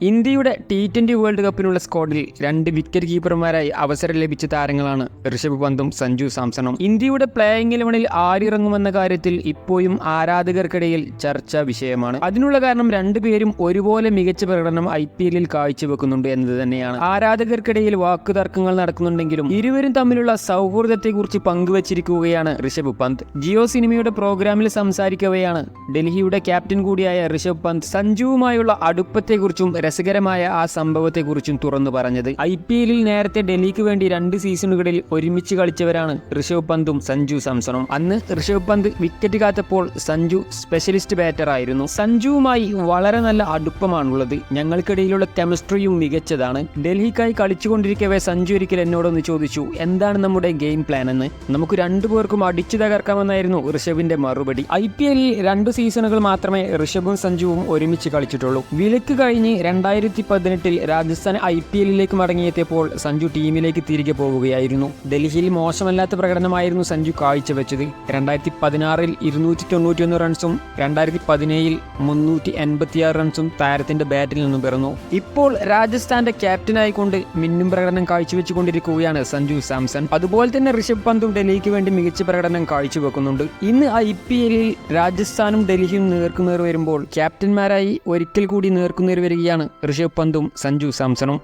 ഇന്ത്യയുടെ T twenty world കപ്പിനുള്ള സ്ക്വാഡിൽ രണ്ട് വിക്കറ്റ് കീപ്പർമാരായി അവസരം ലഭിച്ച താരങ്ങളാണ് ഋഷഭ് പന്തും സഞ്ജു സാംസണും. ഇന്ത്യയുടെ പ്ലേയിങ് ഇലവനിൽ ആരിറങ്ങുമെന്ന കാര്യത്തിൽ ഇപ്പോഴും ആരാധകർക്കിടയിൽ ചർച്ചാ വിഷയമാണ്. അതിനുള്ള കാരണം രണ്ടുപേരും ഒരുപോലെ മികച്ച പ്രകടനം ഐ പി എല്ലിൽ കാഴ്ചവെക്കുന്നുണ്ട് എന്നത് തന്നെയാണ്. ആരാധകർക്കിടയിൽ വാക്കുതർക്കങ്ങൾ നടക്കുന്നുണ്ടെങ്കിലും ഇരുവരും തമ്മിലുള്ള സൗഹൃദത്തെക്കുറിച്ച് പങ്കുവച്ചിരിക്കുകയാണ് ഋഷഭ് പന്ത്. ജിയോ സിനിമയുടെ പ്രോഗ്രാമിൽ സംസാരിക്കവെയാണ് ഡൽഹിയുടെ ക്യാപ്റ്റൻ കൂടിയായ ഋഷഭ് പന്ത് സഞ്ജുവുമായുള്ള അടുപ്പത്തെക്കുറിച്ചും രസകരമായ ആ സംഭവത്തെക്കുറിച്ചും തുറന്നു പറഞ്ഞത്. ഐ പി എല്ലിൽ നേരത്തെ ഡൽഹിക്ക് വേണ്ടി രണ്ട് സീസണുകളിൽ ഒരുമിച്ച് കളിച്ചവരാണ് ഋഷഭ് പന്തും സഞ്ജു സാംസണും. അന്ന് ഋഷഭ് പന്ത് വിക്കറ്റ് കാത്തപ്പോൾ സഞ്ജു സ്പെഷ്യലിസ്റ്റ് ബാറ്റർ ആയിരുന്നു. സഞ്ജുവുമായി വളരെ നല്ല അടുപ്പമാണുള്ളത്. ഞങ്ങൾക്കിടയിലുള്ള കെമിസ്ട്രിയും മികച്ചതാണ്. ഡൽഹിക്കായി കളിച്ചുകൊണ്ടിരിക്കവേ സഞ്ജു ഒരിക്കൽ എന്നോടൊന്ന് ചോദിച്ചു എന്താണ് നമ്മുടെ ഗെയിം പ്ലാൻ എന്ന്? നമുക്ക് രണ്ടുപേർക്കും അടിച്ചു തകർക്കാമെന്നായിരുന്നു ഋഷഭിന്റെ മറുപടി. ഐ പി എല്ലിൽ രണ്ട് സീസണുകൾ മാത്രമേ ഋഷഭും സഞ്ജുവും ഒരുമിച്ച് കളിച്ചിട്ടുള്ളൂ. വിലക്ക് കഴിഞ്ഞ് രണ്ടായിരത്തി പതിനെട്ടിൽ രാജസ്ഥാൻ ഐ പി എല്ലിലേക്ക് മടങ്ങിയെത്തിയപ്പോൾ സഞ്ജു ടീമിലേക്ക് തിരികെ പോവുകയായിരുന്നു. ഡൽഹിയിൽ മോശമല്ലാത്ത പ്രകടനമായിരുന്നു സഞ്ജു കാഴ്ചവെച്ചത്. രണ്ടായിരത്തി പതിനാറിൽ ഇരുന്നൂറ്റി തൊണ്ണൂറ്റിയൊന്ന് റൺസും രണ്ടായിരത്തി പതിനേഴിൽ മുന്നൂറ്റി എൺപത്തിയാറ് റൺസും താരത്തിന്റെ ബാറ്റിൽ നിന്നും പിറന്നു. ഇപ്പോൾ രാജസ്ഥാന്റെ ക്യാപ്റ്റനായിക്കൊണ്ട് മിന്നും പ്രകടനം കാഴ്ചവെച്ചുകൊണ്ടിരിക്കുകയാണ് സഞ്ജു സാംസൺ. അതുപോലെ തന്നെ ഋഷഭ് പന്തും ഡൽഹിക്ക് വേണ്ടി മികച്ച പ്രകടനം കാഴ്ചവെക്കുന്നുണ്ട്. ഇന്ന് ഐ പി എല്ലിൽ രാജസ്ഥാനും ഡൽഹിയും നേർക്കുനേർ വരുമ്പോൾ ക്യാപ്റ്റന്മാരായി ഒരിക്കൽ കൂടി നേർക്കുനേർ വരികയാണ് ഋഷഭ് പന്തും സഞ്ജു സാംസണും